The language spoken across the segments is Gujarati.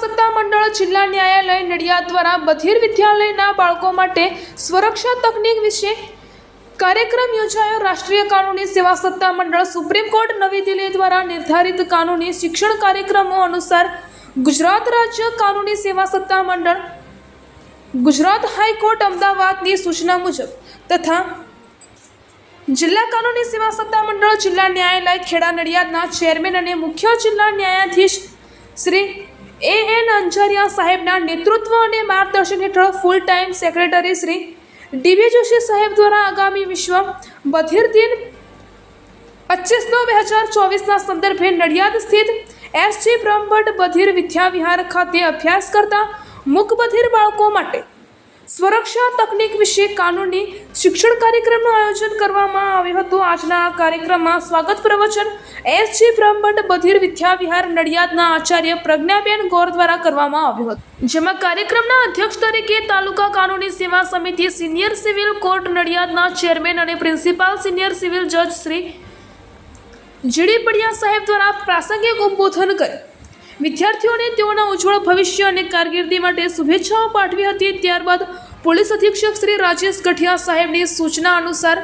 સત્તા મંડળ જિલ્લા ન્યાયાલય નડિયાદ દ્વારા બધીર વિદ્યાલયના બાળકો માટે સ્વરક્ષા તકનીક વિશે કાર્યક્રમ યોજાયો. રાષ્ટ્રીય કાનૂની સેવા સત્તા મંડળ સુપ્રીમ કોર્ટ નવી દિલ્હી દ્વારા નિર્ધારિત કાનૂની શિક્ષણ કાર્યક્રમો અનુસાર ગુજરાત રાજ્ય કાનૂની સેવા સત્તા મંડળ, ગુજરાત હાઈકોર્ટ અમદાવાદની સૂચના મુજબ તથા જિલ્લા કાનૂની સેવા સત્તા મંડળ જિલ્લા ન્યાયાલય ખેડા નડિયાદના ચેરમેન અને મુખ્ય જિલ્લા ન્યાયાધીશ શ્રી એ એન અંજારિયા સાહેબના નેતૃત્વ અને માર્ગદર્શન હેઠળ full time secretary Shri DB Joshi સાહેબ દ્વારા આગામી વિશ્વ બધિર દિન પચીસ નવ બે હજાર ચોવીસના સંદર્ભે નડિયાદ સ્થિત એસજી બ્રહ્મભટ્ટ બધિર વિદ્યાવિહાર ખાતે અભ્યાસ કરતા મૂક બધિર બાળકો માટે સ્વરક્ષા તકનીક વિશે કાનૂની શિક્ષણ કાર્યક્રમનું આયોજન કરવામાં આવ્યું હતું. આજના કાર્યક્રમમાં સ્વાગત પ્રવચન એસ જી બ્રહ્મભટ્ટ બધિર વિદ્યાવિહાર નડિયાદના આચાર્ય પ્રજ્ઞાબેન ગોર દ્વારા કરવામાં આવ્યું હતું. જેમાં કાર્યક્રમના અધ્યક્ષ તરીકે તાલુકા કાનૂની સેવા સમિતિ સિનિયર સિવિલ કોર્ટ નડિયાદના ચેરમેન અને પ્રિન્સિપાલ સિનિયર સિવિલ જજ શ્રી જીડી પડિયા સાહેબ દ્વારા પ્રાસંગિક ઉદબોધન કરી વિદ્યાર્થીઓને તેઓના ઉજ્જવળ ભવિષ્ય અને કારકિર્દી માટે શુભેચ્છાઓ પાઠવી હતી. ત્યારબાદ પોલીસ અધિક્ષક શ્રી રાજેશ ગઠિયા સાહેબની સૂચના અનુસાર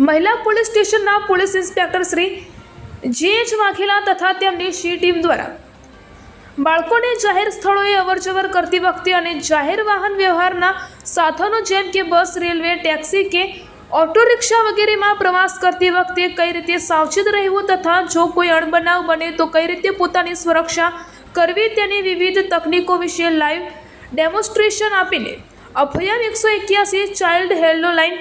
મહિલા પોલીસ સ્ટેશનના પોલીસ ઇન્સ્પેક્ટર શ્રી જે એચ વાઘેલા તથા તેમની શી ટીમ દ્વારા બાળકોને જાહેર સ્થળોએ અવરજવર કરતી વખતે અને જાહેર વાહન વ્યવહારના સાધનો જેમ કે બસ, રેલવે, ટેક્સી કે ઓટો રિક્ષા વગેરેમાં પ્રવાસ કરતી વખતે કઈ રીતે સાવચેત રહેવું તથા જો કોઈ અણબનાવ બને તો કઈ રીતે પોતાની સુરક્ષા કરવી તેની વિવિધ તકનીકો વિશે લાઈવ ડેમોન્સ્ટ્રેશન આપીને અભયાન એકસો એક્યાસી ચાઇલ્ડ હેલ્પલાઇન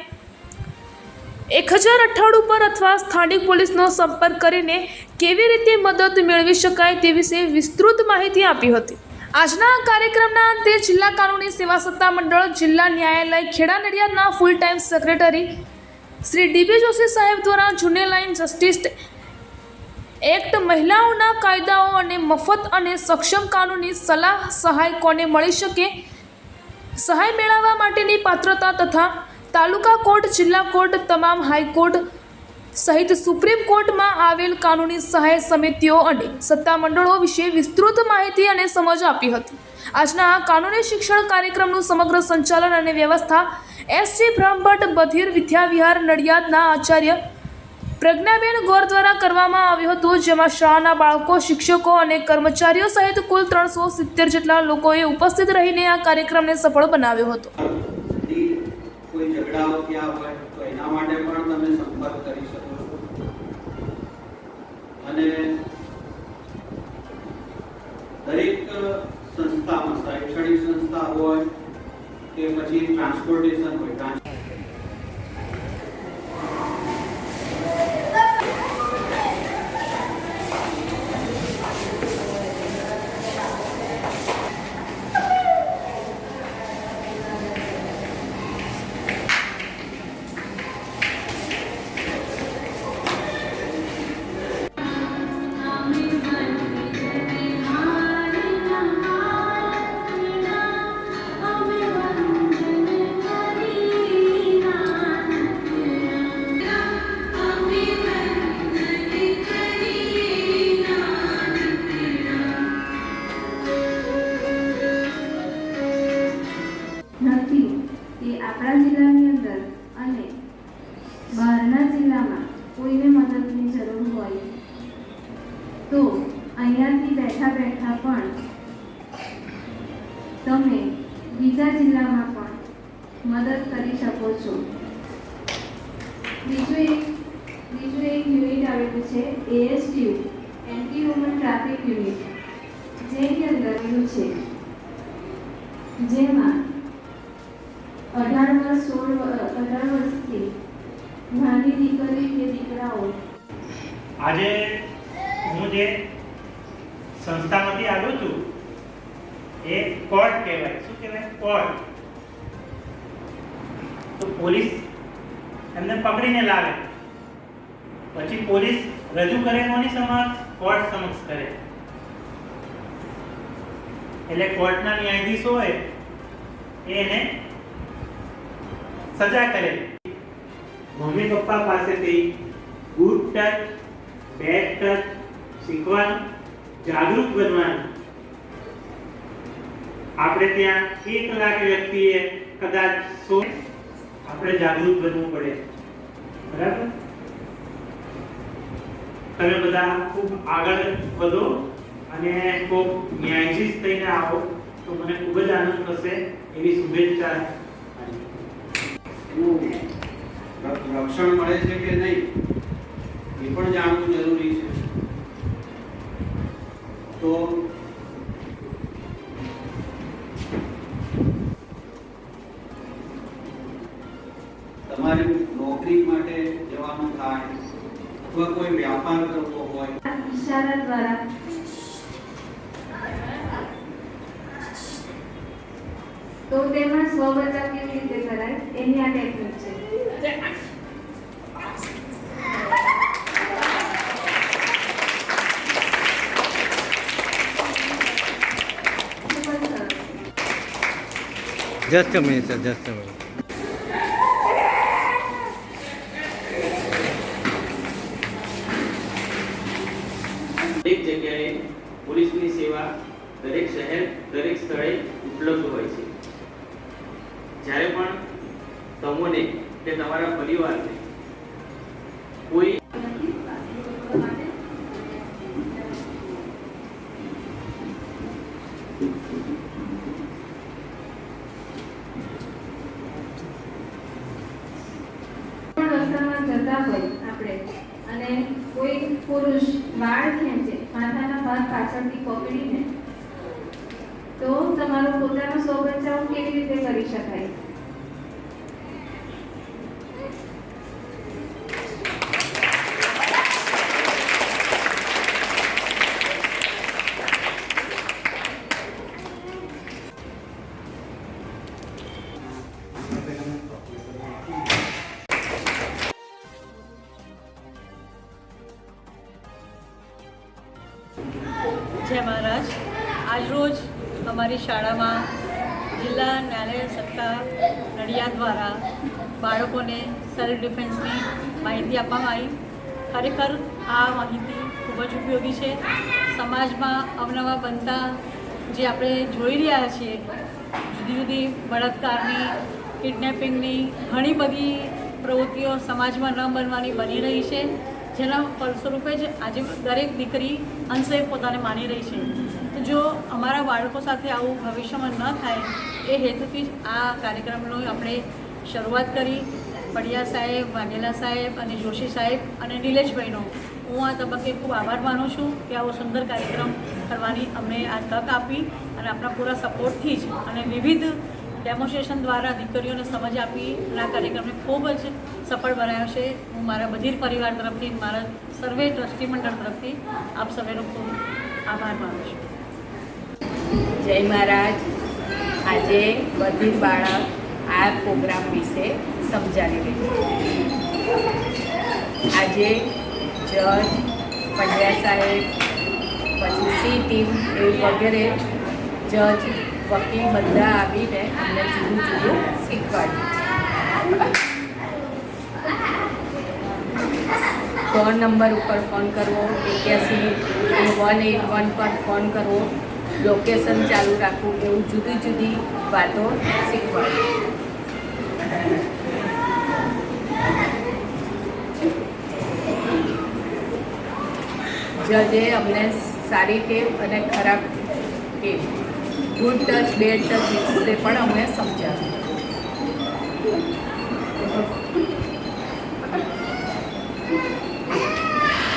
એક હજાર અઠ્ઠાણું પર અથવા સ્થાનિક પોલીસનો સંપર્ક કરીને કેવી રીતે મદદ મેળવી શકાય તે વિશે વિસ્તૃત માહિતી આપી હતી. આજના કાર્યક્રમના અંતે જિલ્લા કાનૂની સેવા સત્તા મંડળ, જિલ્લા ન્યાયાલય, Kheda નડિયાદના full time secretary Shri DB Joshi સાહેબ દ્વારા જુનિયર લાઇન જસ્ટિસ એક્ટ મહિલાઓના કાયદાઓ અને મફત અને સક્ષમ કાનૂની સલાહ સહાય કોને મળી શકે? સહાય મેળવવા માટેની પાત્રતા તથા તાલુકા કોર્ટ, જિલ્લા કોર્ટ, તમામ હાઈકોર્ટ સહિત સુપ્રીમ કોર્ટમાં આવેલ કાનૂની સહાય સમિતિઓ અને સત્તામંડળો વિશે વિસ્તૃત માહિતી અને સમજ આપી હતી. આજના આ કાનૂની શિક્ષણ કાર્યક્રમનું સમગ્ર સંચાલન અને વ્યવસ્થા એસ. જી. બ્રહ્મભટ્ટ બધિર વિદ્યાવિહાર નડિયાદના આચાર્ય પ્રજ્ઞાબેન ગોર દ્વારા કરવામાં આવ્યું હતું, જેમાં શાળાના બાળકો, શિક્ષકો અને કર્મચારીઓ સહિત કુલ ત્રણસો સિત્તેર જેટલા લોકોએ ઉપસ્થિત રહીને આ કાર્યક્રમને સફળ બનાવ્યો હતો. શૈક્ષણિક સંસ્થા હોય કે પછી ટ્રાન્સપોર્ટેશન હોય આપણા જિલ્લાની અંદર અને બહારના જિલ્લામાં કોઈને મદદની જરૂર હોય તો અહીંયાથી બેઠા બેઠા પણ તમે બીજા જિલ્લામાં પણ મદદ કરી શકો છો. બીજું એક બીજું એક યુનિટ આવેલું છે ASTU anti woman traffic unit જેની અંદર છે. જેમાં અઢાર વર્ષ સોળ અઢાર વર્ષથી નાની દીકરી કે દીકરાઓ. આજે હું જે સંસ્થામાંથી આવ્યો છું, એ કોર્ટ કહેવાય. શું કહેવાય? કોર્ટ. તો પોલીસ એમને પકડીને લાવે. પછી પોલીસ રજૂ કરે કોની સમક્ષ? કોર્ટ સમક્ષ કરે. એટલે કોર્ટના ન્યાયાધીશ હોય એને સજા કરે. મમ્મી પપ્પા પાસેથી ગુડ ટચ, બેડ ટચ શીખવાનું, જાગૃત બનવાનું. આપણે ત્યાં એક લાખ વ્યક્તિએ કદાચ સો આપણે જાગૃત બનવું પડે. બરાબર? તમે બધા ખૂબ આગળ વધો અને ખૂબ ન્યાયાધીશ થઈને આવો. તો મને ખૂબ જ આનંદ થશે. એવી શુભેચ્છા એનું રક્ષણ મળે છે કે નહીં, એ પણ જાણવું જરૂરી છે. તો તમારી નોકરી માટે જવાનું થાય અથવા કોઈ વ્યાપાર કરવો હોય. ઈશારા દ્વારા. તો તેમાં સ્વ કેવી એની આ ટેકનિક છે. Just a minute, sir. Just a minute. દરેક જગ્યાએ પોલીસની સેવા દરેક શહેર દરેક સ્થળે ઉપલબ્ધ હોય છે જ્યારે પણ તમને કે તમારા પરિવારને. કોઈ અને કોઈ પુરુષ વાળ ખેંચે માથાના ભાગ પાછળથી પકડીને તો તમારો પોતાનો સ્વ બચાવ કેવી રીતે કરી શકાય? આજરોજ અમારી શાળામાં જિલ્લા ન્યાયાલય સત્તા નડિયાદ દ્વારા બાળકોને સેલ્ફ ડિફેન્સની માહિતી આપવામાં આવી. ખરેખર આ માહિતી ખૂબ જ ઉપયોગી છે. સમાજમાં અવનવા બનતા જે આપણે જોઈ રહ્યા છીએ, જુદી જુદી બળાત્કારની, કિડનેપિંગની ઘણી બધી પ્રવૃત્તિઓ સમાજમાં ન બનવાની બની રહી છે. જેના ફળસ્વરૂપે જ આજે દરેક દીકરી અંશે પોતાને માની રહી છે. જો અમારા બાળકો સાથે આવું ભવિષ્યમાં ન થાય, એ હેતુથી આ કાર્યક્રમનો આપણે શરૂઆત કરી. પડિયા સાહેબ, વાઘેલા સાહેબ અને જોશી સાહેબ અને નિલેશભાઈનો હું આ તબક્કે ખૂબ આભાર માનું છું કે આવો સુંદર કાર્યક્રમ કરવાની અમને આ તક આપી અને આપણા પૂરા સપોર્ટથી જ અને વિવિધ ડેમોન્સ્ટ્રેશન દ્વારા દીકરીઓને સમજ આપી અને આ કાર્યક્રમને ખૂબ જ સફળ બનાવ્યો છે. હું મારા બધી પરિવાર તરફથી, મારા સર્વે ટ્રસ્ટી મંડળ તરફથી આપ સર્વેનો ખૂબ આભાર માનું છું. જય મહારાજ. આજે બધી બાળક આ પ્રોગ્રામ વિશે સમજાવી રહ્યું આજે જજ, પંડ્યા સાહેબ, પછી સી ટીમ એવું વગેરે જજ, વકીલ બધા આવીને અમને જુદું જુદું શીખવાડ્યું. ફોન નંબર ઉપર ફોન કરવો, એક્યાસી વન એટ વન પર ફોન કરવો. લોકેશન ચાલુ રાખવું એવું જુદી જુદી વાતો શીખવાડી જજે અમને સારી ટેપ અને ખરાબ tap good touch bad touch તે પણ અમને સમજાવ્યું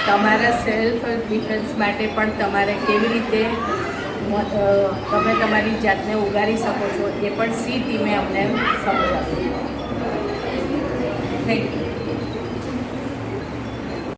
તમારા સેલ્ફ ડિફેન્સ માટે પણ તમારે કેવી રીતે તમે તમારી જાતને ઉગારી શકો છો. એ પણ સી ટીમે અમને સમજાવ્યું. Thank you